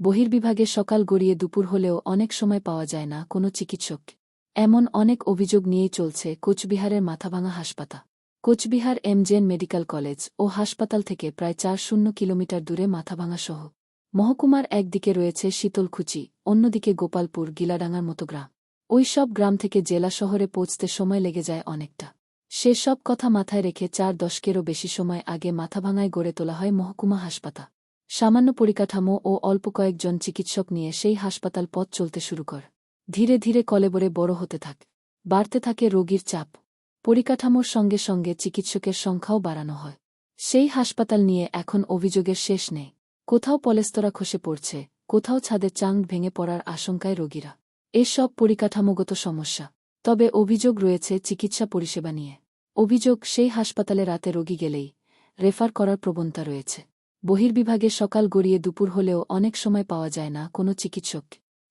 বহির্বিভাগে সকাল গড়িয়ে দুপুর হলেও অনেক সময় পাওয়া যায় না কোনো চিকিৎসক। এমন অনেক অভিযোগ নিয়েই চলছে কোচবিহারের মাথাভাঙা হাসপাতাল কোচবিহার এমজেএন মেডিকেল কলেজ ও হাসপাতাল থেকে প্রায় চার শূন্য কিলোমিটার দূরে মাথাভাঙা সহ। মহকুমার একদিকে রয়েছে শীতলকুচি, অন্যদিকে গোপালপুর, গিলাডাঙ্গার মতো গ্রাম। ওই সব গ্রাম থেকে জেলা শহরে পৌঁছতে সময় লেগে যায় অনেকটা। সেসব কথা মাথায় রেখে চার দশকেরও বেশি সময় আগে মাথাভাঙায় গড়ে তোলা হয় মহকুমা হাসপাতাল সামান্য পরিকাঠামো ও অল্প কয়েকজন চিকিৎসক নিয়ে সেই হাসপাতাল পথ চলতে শুরু কর। ধীরে ধীরে কলেবরে বড় হতে থাক। বাড়তে থাকে রোগীর চাপ। পরিকাঠামোর সঙ্গে সঙ্গে চিকিৎসকের সংখ্যাও বাড়ানো হয়। সেই হাসপাতাল নিয়ে এখন অভিযোগের শেষ নেই। কোথাও পলেস্তরা খসে পড়ছে, কোথাও ছাদের চাং ভেঙে পড়ার আশঙ্কায় রোগীরা। এসব পরিকাঠামোগত সমস্যা। তবে অভিযোগ রয়েছে চিকিৎসা পরিষেবা নিয়ে। অভিযোগ, সেই হাসপাতালে রাতে রোগী গেলেই রেফার করার প্রবণতা রয়েছে। বহির্বিভাগে সকাল গড়িয়ে দুপুর হলেও অনেক সময় পাওয়া যায় না কোনো চিকিৎসক।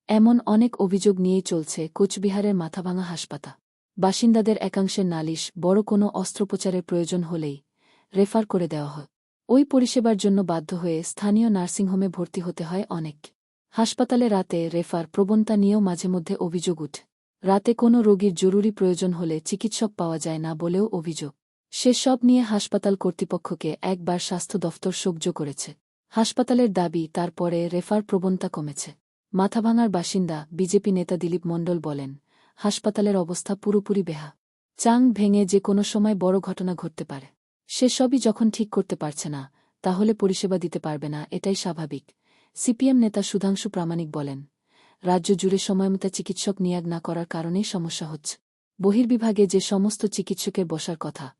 এমন অনেক অভিযোগ নিয়েই চলছে কোচবিহারের মাথাভাঙা হাসপাতাল বাসিন্দাদের একাংশের নালিশ, বড় কোনো অস্ত্রোপচারের প্রয়োজন হলেই রেফার করে দেওয়া হয়। ওই পরিষেবার জন্য বাধ্য হয়ে স্থানীয় নার্সিংহোমে ভর্তি হতে হয় অনেক। হাসপাতালে রাতে রেফার প্রবণতা নিয়েও মাঝে মধ্যে অভিযোগ উঠ। রাতে কোনো রোগীর জরুরি প্রয়োজন হলে চিকিৎসক পাওয়া যায় না বলেও অভিযোগ। সেসব নিয়ে হাসপাতাল কর্তৃপক্ষকে একবার স্বাস্থ্য দফতর সহ্য করেছে। হাসপাতালের দাবি, তারপরে রেফার প্রবণতা কমেছে। মাথাভাঙার বাসিন্দা, বিজেপি নেতা দিলীপ মণ্ডল বলেন, হাসপাতালের অবস্থা পুরোপুরি বেহা। চাং ভেঙে যে কোনো সময় বড় ঘটনা ঘটতে পারে। সেসবই যখন ঠিক করতে পারছে না, তাহলে পরিষেবা দিতে পারবে না, এটাই স্বাভাবিক। সিপিএম নেতা সুধাংশু প্রামাণিক বলেন, রাজ্য জুড়ে সময়মতো চিকিৎসক নিয়োগ না করার কারণেই সমস্যা হচ্ছে। বহির্বিভাগে যে সমস্ত চিকিৎসকের বসার কথা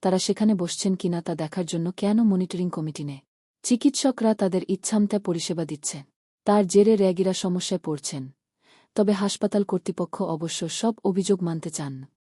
তারা সেখানে বসছেন কিনা তা দেখার জন্য কেন মনিটরিং কমিটি নেয়? চিকিৎসকরা তাদের ইচ্ছামতে পরিষেবা দিচ্ছে তার জেরে র্যাগিরা সমস্যায় পড়ছেন। তবে হাসপাতাল কর্তৃপক্ষ অবশ্য সব অভিযোগ মানতে চান।